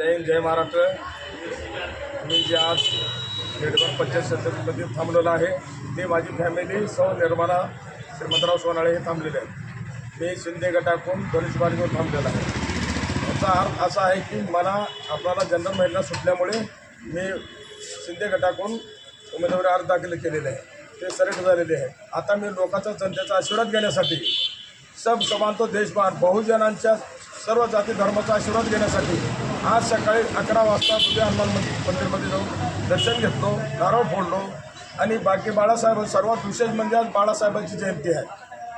जय हिंद जय महाराष्ट्र. मी जे आज हेडवर पंचायत समितीमध्ये थांबलेलो आहे ते माझी फॅमिली सौ श्रीमंतराव सोनाळे हे थांबलेले आहेत. मी शिंदे गटाकडून गणेश बारगेवर थांबलेला आहे. याचा अर्थ असा आहे की मला आपल्याला जनरल महिला सुटल्यामुळे मी शिंदे गटाकडून उमेदवारी अर्ज दाखल केलेले आहे. ते सरेट झालेले आहे. आता मी लोकांचा जनतेचा आशीर्वाद घेण्यासाठी सब समानतो देशभर बहुजनांच्या सर्व जाती धर्माचा आशीर्वाद घेण्यासाठी आज सकाळी अकरा वाजता तुझ्या हनुमान मंदिर मंदिरमध्ये जाऊन दर्शन घेतलो गारव फोडलो. आणि बाकी बाळासाहेब सर्वात विशेष म्हणजे आज बाळासाहेबांची जयंती आहे.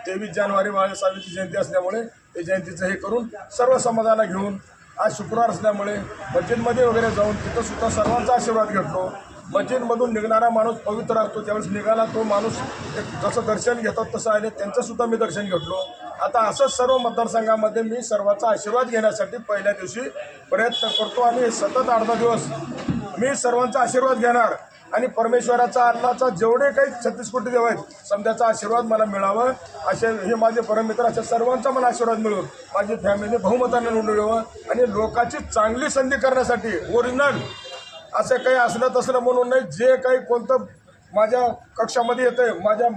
तेवीस जानेवारी बाळासाहेबांची जयंती असल्यामुळे ते जयंतीचं हे करून सर्व समाजाला घेऊन आज शुक्रवार असल्यामुळे मस्जिदमध्ये वगैरे जाऊन तिथंसुद्धा सर्वांचा आशीर्वाद घेतलो. मस्जिदमधून निघणारा माणूस पवित्र असतो त्यावेळेस निघाला तो माणूस एक जसं दर्शन घेतात तसं आले त्यांचंसुद्धा मी दर्शन घेतलो. आता असंच सर्व मतदारसंघामध्ये मी सर्वांचा आशीर्वाद घेण्यासाठी पहिल्या दिवशी प्रयत्न करतो आणि सतत अर्धा दिवस मी सर्वांचा आशीर्वाद घेणार आणि परमेश्वराचा अल्लाचा जेवढे काही छत्तीस कोटी देव आहेत समजाचा आशीर्वाद मला मिळावं. असे हे माझे परममित्र अशा सर्वांचा मला आशीर्वाद मिळून माझी फॅमिली बहुमताने निवडावं आणि लोकांची चांगली संधी करण्यासाठी ओरिजिनल असं काही असलं तसलं म्हणून नाही जे काही कोणतं माझ्या कक्षामध्ये येतं माझ्या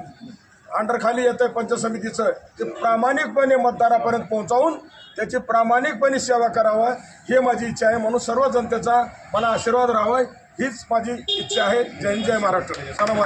अंडरखाली येतं आहे पंचायत समितीचं ते प्रामाणिकपणे मतदारापर्यंत पोहोचवून त्याची प्रामाणिकपणे सेवा करावं हे माझी इच्छा आहे. म्हणून सर्व जनतेचा मला आशीर्वाद राहावा हीच माझी इच्छा आहे. जय जय महाराष्ट्र. सलाम